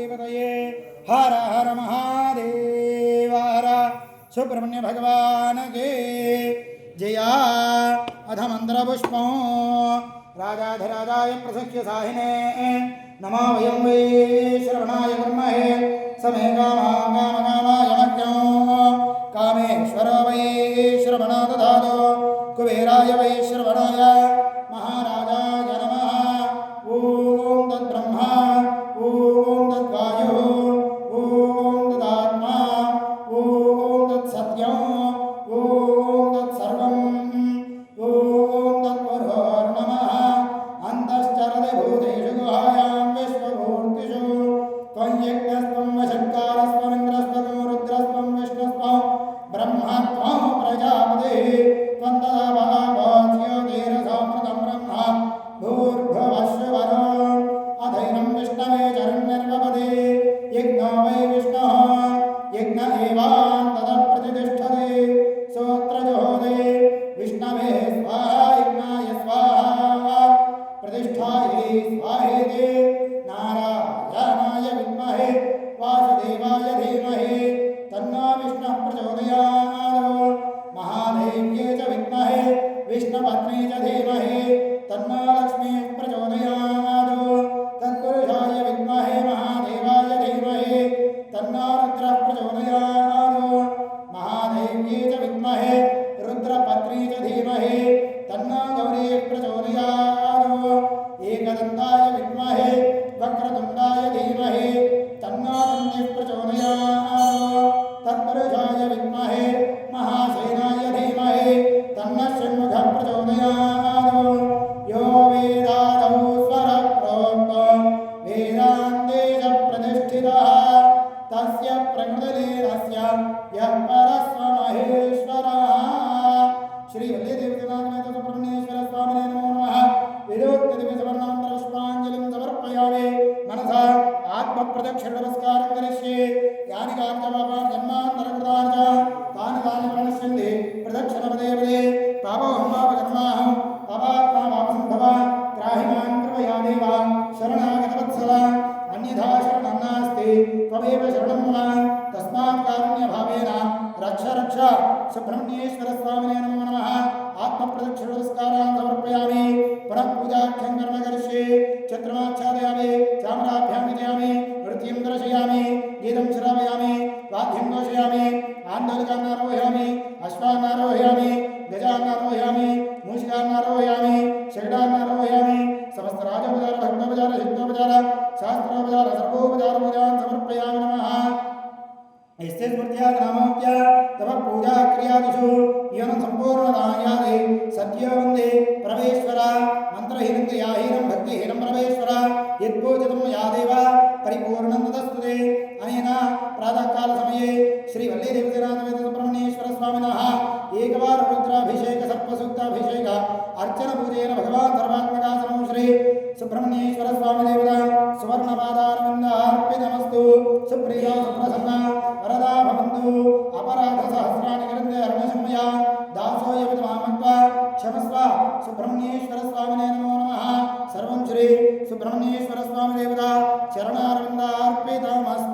श्रीमतये हर हर महादेव, हर सुब्रह्मण्य भगवान के जया। अध मंत्रपुष्पों राजाधिराजाय प्रसख्य साहिने नमा वयम वै श्रवणाय ब्रह्महे समे कामां कामकामाय कामेश्वर वै श्रवणा दधातो। कुबेराय वै विष्णवे चरण्यर्वपदे यज्ञो वै विष्णुः यज्ञ एवान्ततः प्रचोदयात्। महादेव्ये च विद्महे विष्णुपत्नी च धीमहि तन्नो लक्ष्मीः तस्य प्रकृतिलीनस्य यः परस्वमहेश्वरः। श्री वल्लीदेवनाथ नमो नमः। विरोक्तदिविसवर्णान्तरपुष्पाञ्जलिं समर्पयामि। मनसा आत्मप्रदक्षिणनमस्कारं करिष्ये। यानि कानि च रक्ष रक्ष। सुब्रह्मण्येश्वरस्वामिने नमो नमः। आत्मप्रदक्षिणनमस्कारान् समर्पयामि। पुनः पूजाख्यं कर्म करिष्ये चन्द्रमाच्छादयामि। चामराभ्यां विजयामि। नृत्यं दर्शयामि। गीतं श्रावयामि। वाद्यं घोषयामि। आन्दोलिकान् आरोहयामि। अश्वान् आरोहयामि। गजान् आरोहयामि। मूषिकान् आरोहयामि। शकटान् आरोहयामि। समस्तराजोपचार भक्तोपचार सिद्धोपचार शास्त्रोपचार सर्वोपचार पूजान् समर्पयामि नमः। यस्य स्मृत्या नामोक्त्या तव पूजा क्रियादिषु नियमं सम्पूर्णदायादि सद्यो वन्दे परमेश्वर मन्त्रहीनं भक्तिहीनं परमेश्वर यत्पूजितं या देव परिपूर्णं तदस्तु ते अनेन प्रातःकालसमये श्रीवल्लीदेवतीनाथवेदसुब्रह्मण्येश्वर स्वामिनः एकवार रुद्राभिषेक सर्पसूक्ताभिषेक अर्चनपूजेन भगवान् सर्वात्मकासनं श्री सुब्रह्मण्येश्वर स्वामिदेवता సుబ్రహ్మణ్యేశ్వర స్వామి దేవత చరణారవిందార్పితమస్తు.